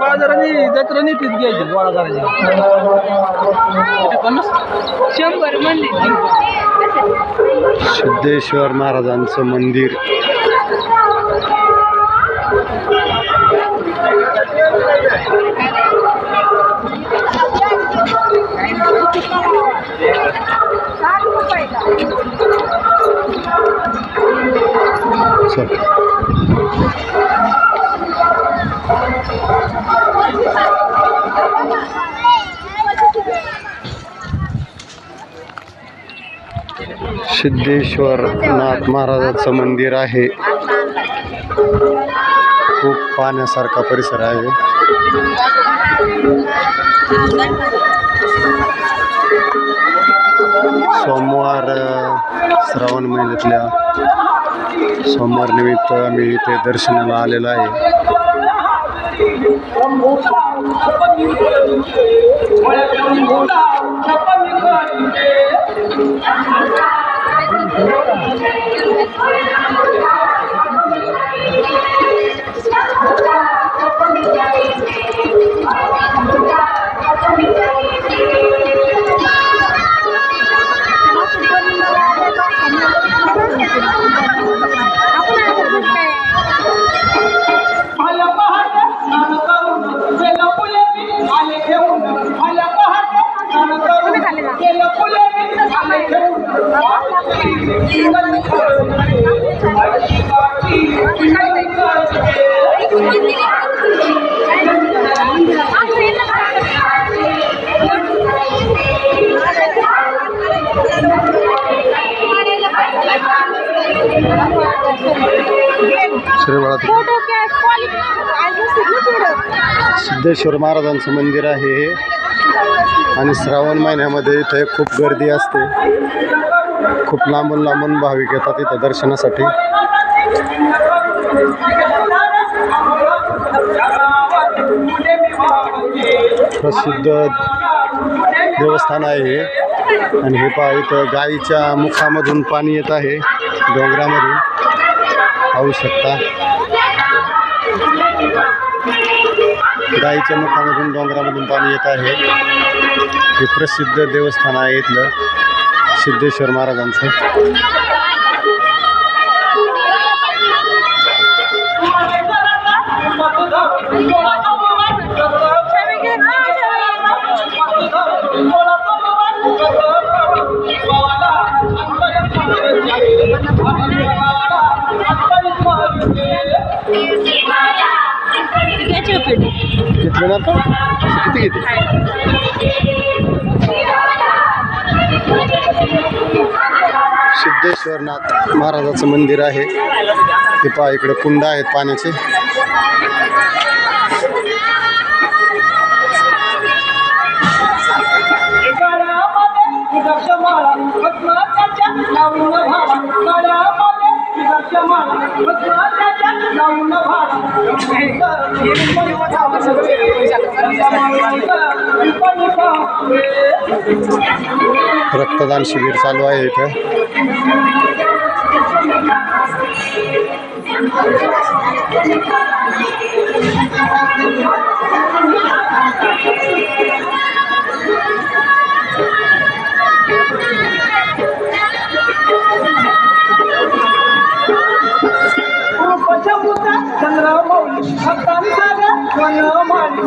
बाजाराने जत्रा नीतीच घ्यायची गोळा करायची शंभर म्हणले सिद्धेश्वर महाराजांचं मंदिर. सिद्धेश्वरनाथ महाराजाचं मंदिर आहे. खूप पाहण्यासारखा परिसर आहे. सोमवार श्रावण महिन्यातल्या सोमवार निमित्त आम्ही इथे दर्शनाला आलेलो आहे. Thank you. सिद्धेश्वर महाराजांचं मंदिर आहे हे. आणि श्रावण महिन्यामध्ये इथे खूप गर्दी असते. खूप लांबून लांबून भाविक येतात इथं दर्शनासाठी. प्रसिद्ध देवस्थान आहे हे. आणि हे पहा इथं गाईच्या मुखामधून पाणी येत आहे. डोंगरामधून. पाहू शकता. गाईच्या मुखामधून डोंगरामधून पाणी येत आहे. हे प्रसिद्ध देवस्थान आहे इथलं. सिद्धेश्वर महाराजांचं. घेतलं ना? किती घेते सिद्धेश्वरनाथ महाराजाचं मंदिर आहे. हे पहा इकडं कुंड आहेत पाण्याचे. रक्तदान शिबिर चालू आहे इथं.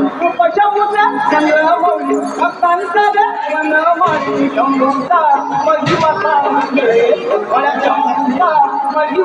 một trong quốc giác rằng người hâm để gọi là trong lòng ta mọi thứ.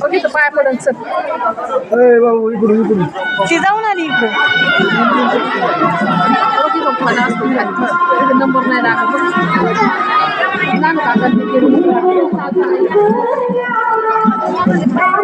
बघितलं पाय पडून सर बाबू इकडून इकडून ती जाऊन आली इकडं नंबर नाही